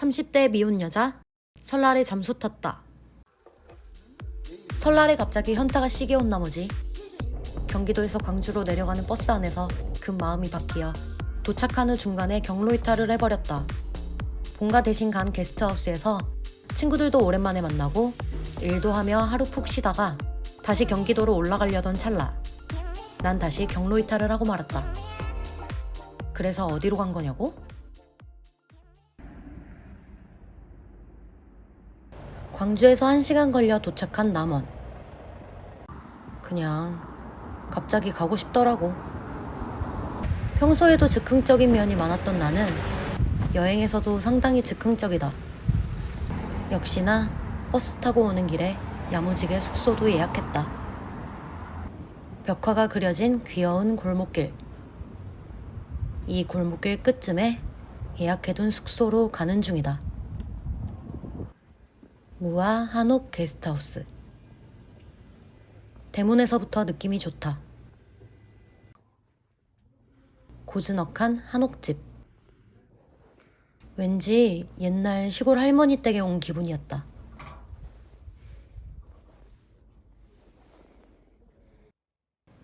30대 미혼 여자 설날에 잠수 탔다. 설날에 갑자기 현타가 시게 온 나머지 경기도에서 광주로 내려가는 버스 안에서 급 마음이 바뀌어 도착한 후 중간에 경로 이탈을 해버렸다. 본가 대신 간 게스트하우스에서 친구들도 오랜만에 만나고 일도 하며 하루 푹 쉬다가 다시 경기도로 올라가려던 찰나 난 다시 경로 이탈을 하고 말았다. 그래서 어디로 간 거냐고? 광주에서 1시간 걸려 도착한 남원. 그냥 갑자기 가고 싶더라고. 평소에도 즉흥적인 면이 많았던 나는 여행에서도 상당히 즉흥적이다. 역시나 버스 타고 오는 길에 야무지게 숙소도 예약했다. 벽화가 그려진 귀여운 골목길. 이 골목길 끝쯤에 예약해둔 숙소로 가는 중이다. 무아 한옥 게스트하우스. 대문에서부터 느낌이 좋다. 고즈넉한 한옥집. 왠지 옛날 시골 할머니 댁에 온 기분이었다.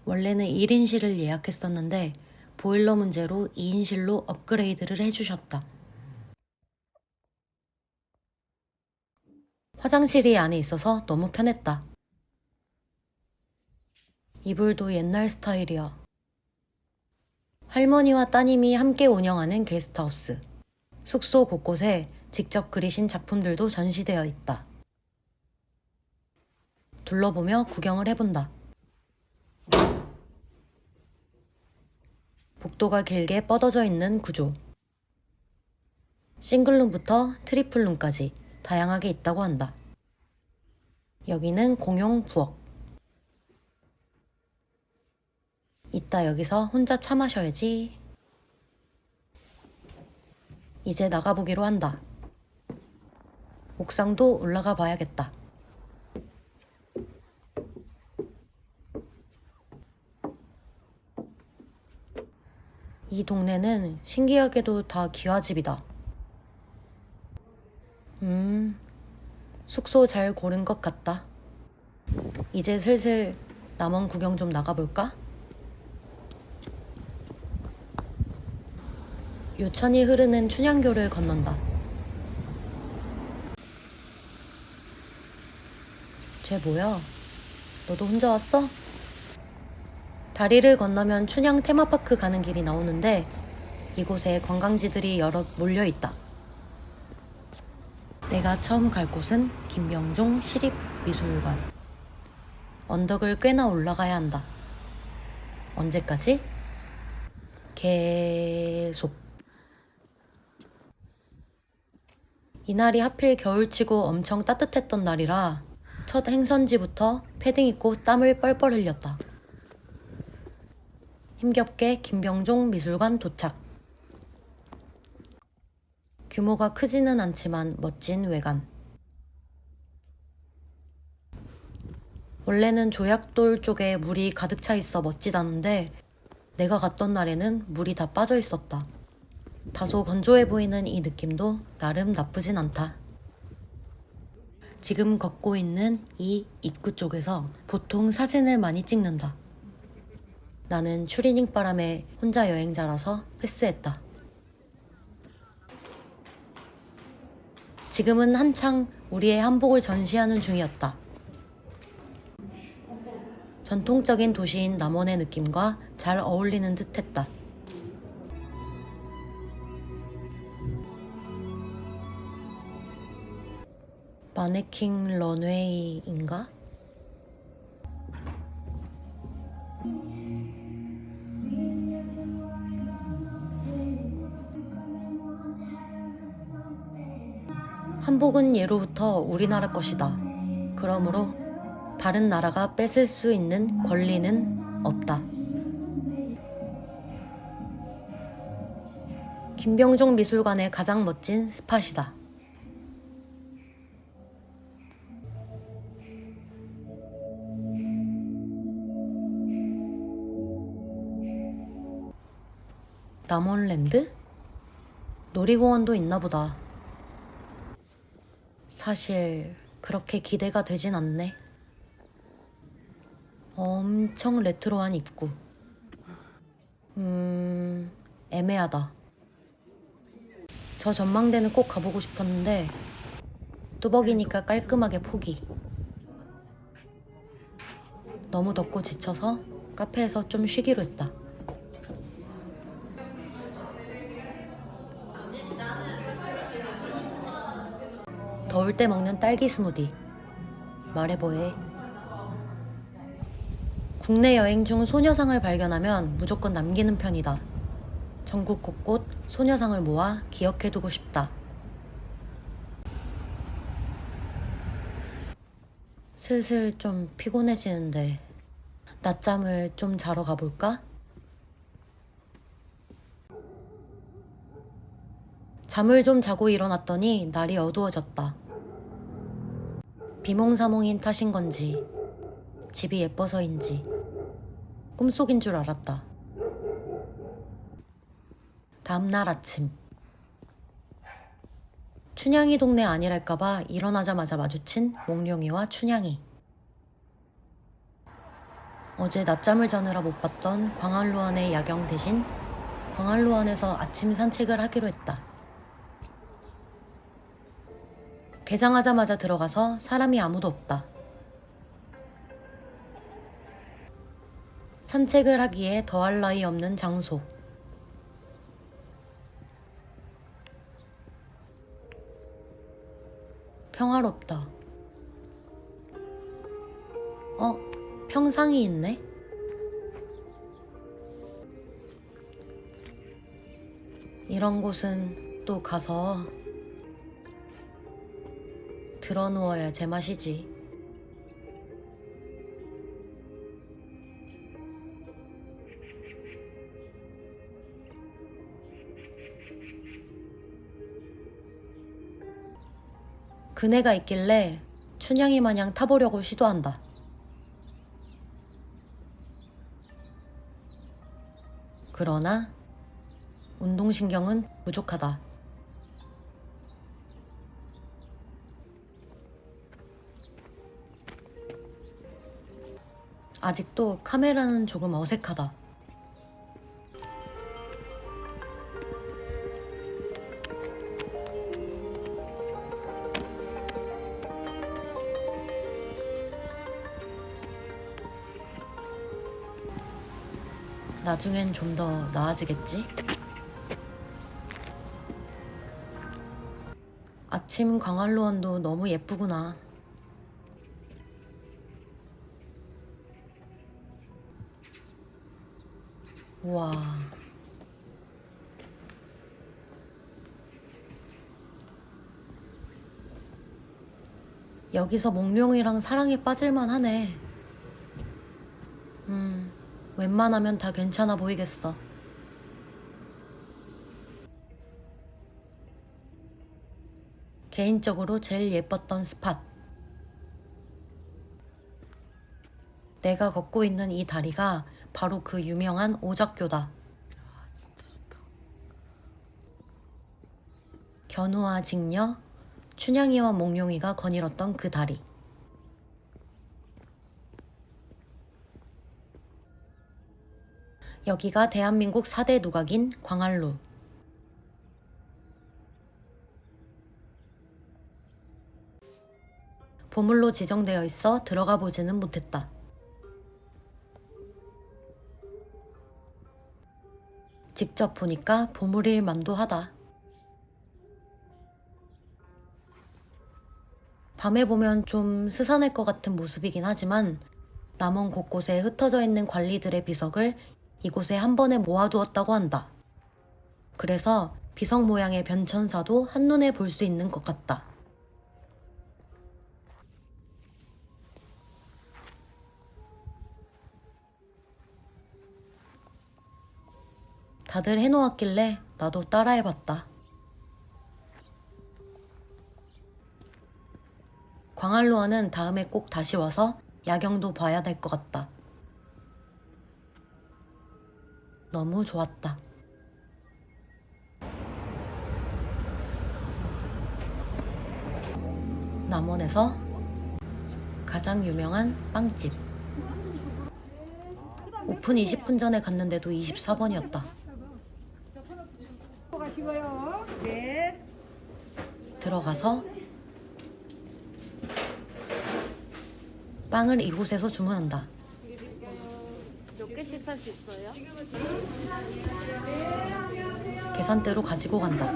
원래는 1인실을 예약했었는데 보일러 문제로 2인실로 업그레이드를 해주셨다. 화장실이 안에 있어서 너무 편했다. 이불도 옛날 스타일이야. 할머니와 따님이 함께 운영하는 게스트하우스. 숙소 곳곳에 직접 그리신 작품들도 전시되어 있다. 둘러보며 구경을 해본다. 복도가 길게 뻗어져 있는 구조. 싱글룸부터 트리플룸까지 다양하게 있다고 한다. 여기는 공용 부엌. 이따 여기서 혼자 차 마셔야지. 이제 나가보기로 한다. 옥상도 올라가 봐야겠다. 이 동네는 신기하게도 다 기와집이다. 음, 숙소 잘 고른 것 같다. 이제 슬슬 남원 구경 좀 나가볼까? 요천이 흐르는 춘향교를 건넌다. 쟤 뭐야? 너도 혼자 왔어? 다리를 건너면 춘향 테마파크 가는 길이 나오는데 이곳에 관광지들이 여럿 몰려 있다. 내가 처음 갈 곳은 김병종 시립미술관. 언덕을 꽤나 올라가야 한다. 언제까지? 계속. 이날이 하필 겨울치고 엄청 따뜻했던 날이라 첫 행선지부터 패딩 입고 땀을 뻘뻘 흘렸다. 힘겹게 김병종 미술관 도착. 규모가 크지는 않지만 멋진 외관. 원래는 조약돌 쪽에 물이 가득 차 있어 멋지다는데 내가 갔던 날에는 물이 다 빠져 있었다. 다소 건조해 보이는 이 느낌도 나름 나쁘진 않다. 지금 걷고 있는 이 입구 쪽에서 보통 사진을 많이 찍는다. 나는 추리닝 바람에 혼자 여행자라서 패스했다. 지금은 한창 우리의 한복을 전시하는 중이었다. 전통적인 도시인 남원의 느낌과 잘 어울리는 듯 했다. 마네킹 런웨이인가? 한복은 예로부터 우리나라 것이다. 그러므로 다른 나라가 뺏을 수 있는 권리는 없다. 김병종 미술관의 가장 멋진 스팟이다. 남원랜드? 놀이공원도 있나 보다. 사실 그렇게 기대가 되진 않네. 엄청 레트로한 입구. 음, 애매하다. 저 전망대는 꼭 가보고 싶었는데 뚜벅이니까 깔끔하게 포기. 너무 덥고 지쳐서 카페에서 좀 쉬기로 했다. 더울 때 먹는 딸기 스무디. 말해보해. 국내 여행 중 소녀상을 발견하면 무조건 남기는 편이다. 전국 곳곳 소녀상을 모아 기억해두고 싶다. 슬슬 좀 피곤해지는데 낮잠을 좀 자러 가볼까? 잠을 좀 자고 일어났더니 날이 어두워졌다. 비몽사몽인 탓인 건지 집이 예뻐서인지 꿈속인 줄 알았다. 다음날 아침 춘향이 동네 아니랄까봐 일어나자마자 마주친 몽룡이와 춘향이 어제 낮잠을 자느라 못 봤던 광안루원의 야경 대신 광안루원에서 아침 산책을 하기로 했다. 개장하자마자 들어가서 사람이 아무도 없다. 산책을 하기에 더할 나위 없는 장소. 평화롭다. 어, 평상이 있네? 이런 곳은 또 가서 들어 누워야 제맛이지. 그네가 있길래 춘향이 마냥 타보려고 시도한다. 그러나 운동신경은 부족하다. 아직도 카메라는 조금 어색하다. 나중엔 좀 더 나아지겠지? 아침 광안루원도 너무 예쁘구나. 와. 여기서 몽룡이랑 사랑에 빠질만 하네. 음, 웬만하면 다 괜찮아 보이겠어. 개인적으로 제일 예뻤던 스팟. 내가 걷고 있는 이 다리가 바로 그 유명한 오작교다. 견우와 직녀, 춘향이와 몽룡이가 거닐었던 그 다리. 여기가 대한민국 4대 누각인 광안루. 보물로 지정되어 있어 들어가 보지는 못했다. 직접 보니까 보물일 만도 하다. 밤에 보면 좀 스산할 것 같은 모습이긴 하지만 남원 곳곳에 흩어져 있는 관리들의 비석을 이곳에 한 번에 모아두었다고 한다. 그래서 비석 모양의 변천사도 한눈에 볼 수 있는 것 같다. 다들 해놓았길래 나도 따라해봤다. 광안루원은 다음에 꼭 다시 와서 야경도 봐야 될 것 같다. 너무 좋았다. 남원에서 가장 유명한 빵집. 오픈 20분 전에 갔는데도 24번이었다. 가시고요. 네. 들어가서 빵을 이곳에서 주문한다. 몇 개씩 살 수 있어요? 계산대로 가지고 간다.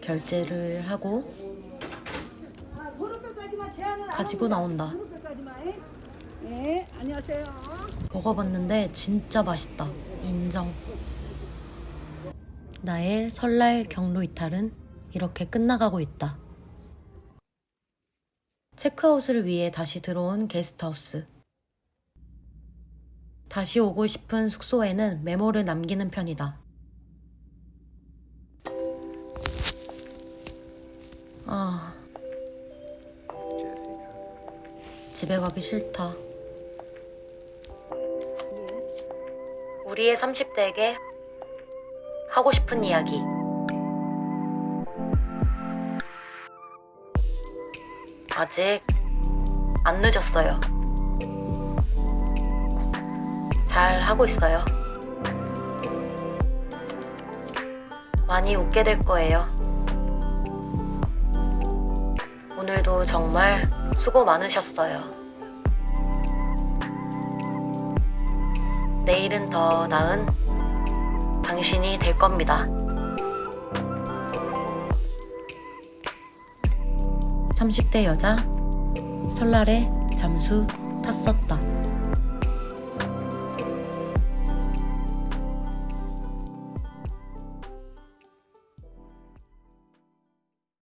결제를 하고 가지고 나온다. 네, 안녕하세요. 먹어봤는데 진짜 맛있다. 인정. 나의 설날 경로 이탈은 이렇게 끝나가고 있다. 체크아웃을 위해 다시 들어온 게스트하우스. 다시 오고 싶은 숙소에는 메모를 남기는 편이다. 아. 집에 가기 싫다. 우리의 30대에게 하고 싶은 이야기. 아직 안 늦었어요. 잘 하고 있어요. 많이 웃게 될 거예요. 오늘도 정말 수고 많으셨어요. 내일은 더 나은 당신이 될 겁니다. 30대 여자 설날에 잠수 탔었다.